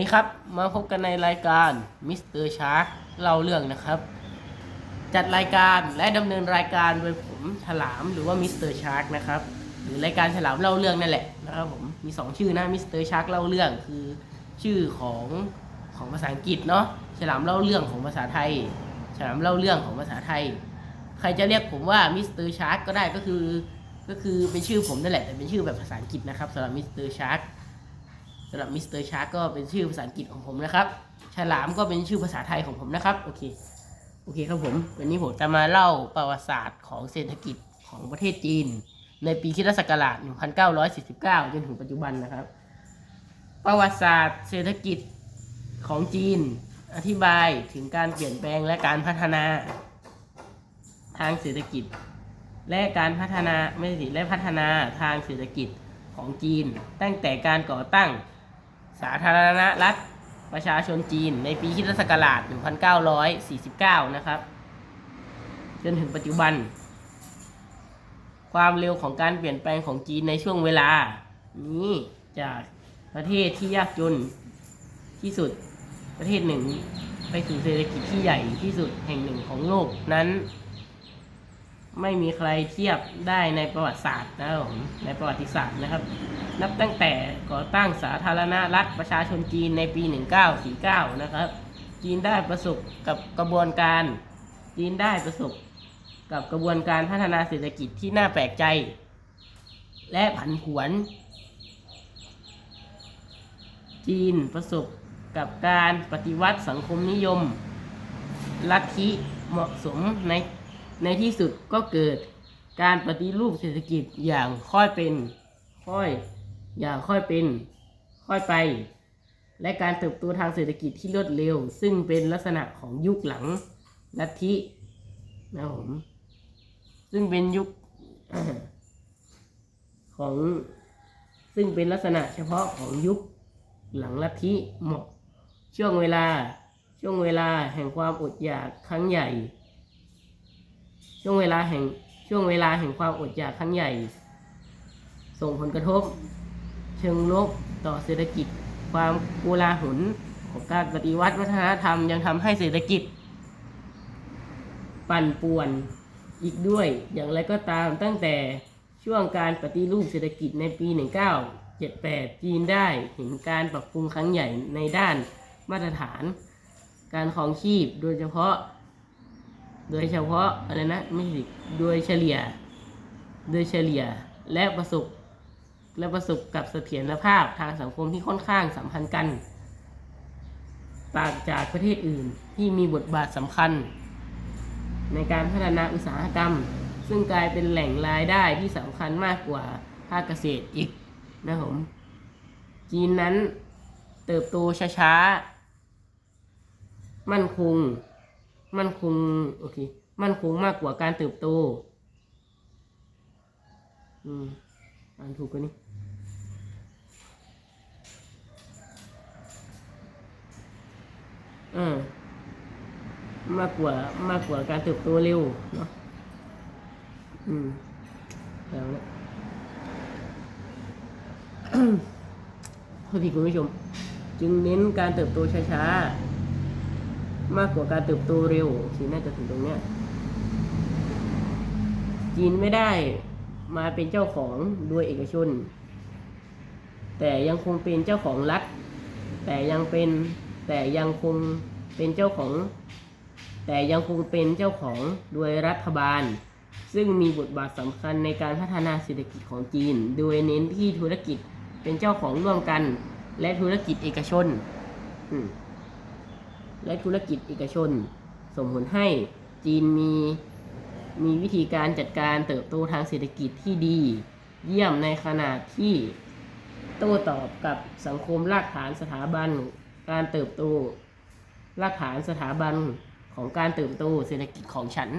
นี่ครับ มาพบกันในรายการมิสเตอร์ชาร์กเล่าเรื่องนะครับ จัดรายการและดำเนินรายการโดยผมฉลามหรือว่ามิสเตอร์ชาร์กนะครับ หรือรายการฉลามเล่าเรื่องนั่นแหละนะครับผมมีสองชื่อนะมิสเตอร์ชาร์กเล่าเรื่องคือชื่อของของภาษาอังกฤษเนาะฉลามเล่าเรื่องของภาษาไทย ฉลามเล่าเรื่องของภาษาไทย ใครจะเรียกผมว่ามิสเตอร์ชาร์กก็ได้ก็คือ ก็คือเป็นชื่อผมนั่นแหละแต่เป็นชื่อแบบภาษาอังกฤษนะครับสำหรับมิสเตอร์ชาร์ก สำหรับมิสเตอร์ชาร์กก็เป็นชื่อภาษาอังกฤษของผมนะครับ ฉลามก็เป็นชื่อภาษาไทยของผมนะครับ โอเค โอเคครับผม วันนี้ผมจะมาเล่าประวัติศาสตร์ของเศรษฐกิจของประเทศจีน ในปีคริสตศักราช 1949 จนถึงปัจจุบันนะครับ ประวัติศาสตร์เศรษฐกิจของจีน อธิบายถึงการเปลี่ยนแปลงและการพัฒนา ทางเศรษฐกิจ และการพัฒนาไม่ใช่สิและพัฒนาทางเศรษฐกิจของจีน ตั้งแต่การก่อตั้ง สาธารณรัฐประชาชนจีนในปีคิศักราช 1949 นะครับ จนถึงปัจจุบัน ความเร็วของการเปลี่ยนแปลงของจีนในช่วงเวลา นี้จากประเทศที่ยากจนที่สุดประเทศหนึ่ง ไปสู่เศรษฐกิจที่ใหญ่ที่สุดแห่งหนึ่งของโลกนั้น ไม่มีใครเทียบได้ในประวัติศาสตร์นะครับผมในประวัติศาสตร์นะครับ นับตั้งแต่ก่อตั้งสาธารณรัฐประชาชนจีนในปี 1949 นะครับ จีนได้ประสบกับกระบวนการ จีนได้ประสบกับกระบวนการพัฒนาเศรษฐกิจที่น่าแปลกใจ และผันผวน จีนประสบกับการปฏิวัติสังคมนิยม ลัทธิเหมาะสมใน ในที่สุดก็เกิดการปฏิรูปเศรษฐกิจอย่างค่อยเป็น ค่อยอย่างค่อยเป็น ค่อยไป และการเติบโตทางเศรษฐกิจที่รวดเร็ว ซึ่งเป็นลักษณะของยุคหลังลัทธินะครับผมซึ่งเป็นยุคของซึ่งเป็นลักษณะเฉพาะของยุคหลังลัทธิเหมาะช่วงเวลาช่วงเวลาแห่งความอดอยากครั้งใหญ่ ช่วงเวลาแห่งช่วงเวลาแห่งความอดอยากครั้งใหญ่ ส่งผลกระทบ เชิงลบต่อเศรษฐกิจ ความโกลาหลของการปฏิวัติวัฒนธรรมยังทำให้เศรษฐกิจ ปั่นป่วนอีกด้วยอย่างไรก็ตามตั้งแต่ช่วงการปฏิรูปเศรษฐกิจในปี 1978 จีนได้เห็นการปรับปรุงครั้งใหญ่ในด้านมาตรฐาน การครองชีพโดยเฉพาะ โดยเฉพาะอะไรนะไม่ใช่โดยเฉลี่ย โดยเฉลี่ยและประสบและประสบกับเสถียรภาพทางสังคมที่ค่อนข้างสัมพันธ์กัน ต่างจากประเทศอื่นที่มีบทบาทสำคัญ ในการพัฒนาอุตสาหกรรม ซึ่งกลายเป็นแหล่งรายได้ที่สำคัญมากกว่าภาคเกษตรอีกนะครับผมจีนนั้นเติบโตช้าๆ มั่นคง มั่นคงโอเคมั่นคงมากกว่าการเติบโต อืมอ่านถูกกว่านี้อืมมากกว่ามากกว่าการเติบโตเร็วเนาะอืมแล้วเนี่ยพอดีคุณผู้ชม จึงเน้นการเติบโตช้าๆ มากกว่าการเติบโตเร็วสิน่าจะถึงตรงเนี้ยจีนไม่ได้มาเป็นเจ้าของโดยเอกชน แต่ยังคงเป็นเจ้าของรัฐ แต่ยังเป็นแต่ยังคงเป็นเจ้าของ แต่ยังคงเป็นเจ้าของโดยรัฐบาล ซึ่งมีบทบาทสำคัญในการพัฒนาเศรษฐกิจของจีน โดยเน้นที่ธุรกิจเป็นเจ้าของร่วมกัน และธุรกิจเอกชน อืม และธุรกิจเอกชน ส่งผลให้จีนมีมีวิธีการจัดการเติบโตทางเศรษฐกิจที่ดี เยี่ยมในขณะที่โต้ตอบกับสังคมรากฐานสถาบันการเติบโตรากฐานสถาบันของการเติบโตเศรษฐกิจของฉัน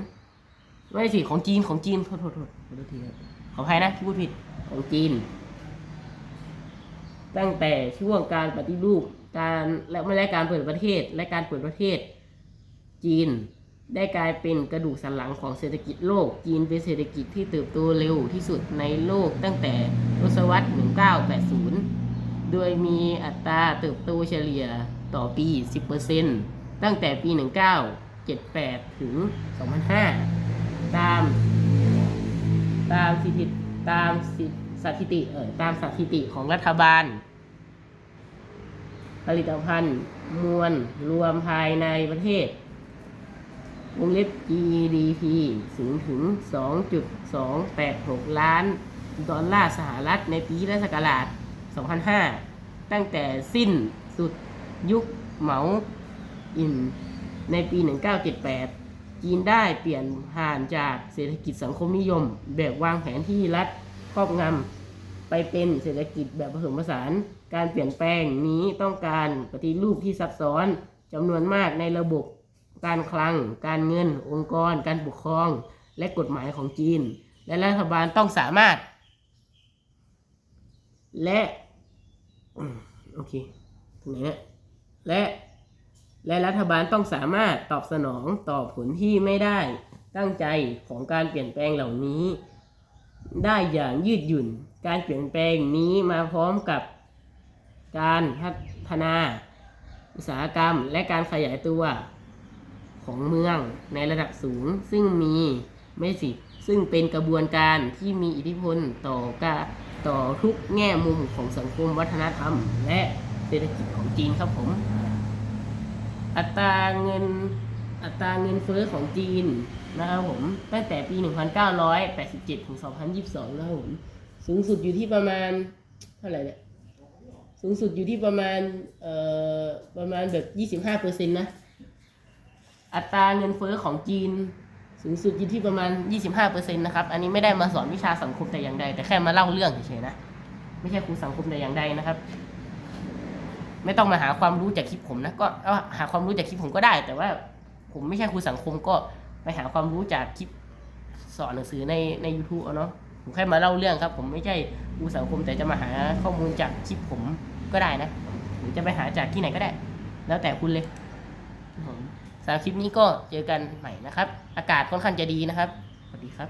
ไม่ใช่สิของจีนของจีนโทษโทษโทษโทษทีครับขออภัยนะที่พูดผิดของจีน ตั้งแต่ช่วงการปฏิรูป การและไม่และการเปิดประเทศและการเปิดประเทศ จีนได้กลายเป็นกระดูกสันหลังของเศรษฐกิจโลก จีนเป็นเศรษฐกิจที่เติบโตเร็วที่สุดในโลกตั้งแต่ทศวรรษ 1980 โดยมีอัตราเติบโตเฉลี่ยต่อปี 10%ตั้งแต่ปี 1978 ถึง 2005 ตาม ตามสถิติตามสิสถิติเออตามสถิติของรัฐบาล ผลิตภัณฑ์ มวล รวมภายในประเทศ วงเล็บ GDP สูงถึง 2.286 ล้าน ดอลลาร์สหรัฐในปีพุทธศักราช2005 ตั้งแต่สิ้นสุดยุคเหมาอินในปี 1978 จีนได้เปลี่ยนผ่านจากเศรษฐกิจสังคมนิยม แบบวางแผนที่รัฐครอบงำไปเป็นเศรษฐกิจแบบผสมผสาน การเปลี่ยนแปลงนี้ต้องการปฏิรูปที่ซับซ้อนจำนวนมากในระบบการคลัง การเงิน องค์กร การปกครอง และกฎหมายของจีน และรัฐบาลต้องสามารถ และโอเคถึงไหนเนี่ยและและรัฐบาลต้องสามารถตอบสนองต่อผลที่ไม่ได้ตั้งใจของการเปลี่ยนแปลงเหล่านี้ ได้อย่างยืดหยุ่น การเปลี่ยนแปลงนี้มาพร้อมกับ การพัฒนา อุตสาหกรรม และการขยายตัวของเมืองในระดับสูง ซึ่งมีไม่สิซึ่งเป็นกระบวนการที่มีอิทธิพลต่อกาต่อทุกแง่มุมของสังคมวัฒนธรรม และเศรษฐกิจของจีนครับผม อัตราเงินอัตราเงินเฟ้อของจีนนะครับผม ตั้งแต่ปี 1987 ถึง 2022 นะครับผม สูงสุดอยู่ที่ประมาณ เท่าไหร่เนี่ย สูงสุดอยู่ที่ประมาณเอ่อประมาณแบบ25%นต์นะ อัตราเงินเฟ้อของจีน สูงสุดอยู่ที่ประมาณ25%นต์นะครับ อันนี้ไม่ได้มาสอนวิชาสังคมแต่อย่างใด แต่แค่มาเล่าเรื่องเฉยๆนะ ไม่ใช่ครูสังคมแต่อย่างใดนะครับ ไม่ต้องมาหาความรู้จากคลิปผมนะ ก็เอาหาความรู้จากคลิปผมก็ได้ แต่ว่าผมไม่ใช่ครูสังคมก็ไปหาความรู้จากคลิปสอนหนังสือในใน YouTube เอาเนาะผมแค่มาเล่าเรื่องครับ ผมไม่ใช่ครูสังคมแต่จะมาหาข้อมูลจากคลิปผม ก็ได้นะหรือจะไปหาจากที่ไหนก็ได้ แล้วแต่คุณเลยครับผมสำหรับคลิปนี้ก็เจอกันใหม่นะครับ อากาศค่อนข้างจะดีนะครับ สวัสดีครับ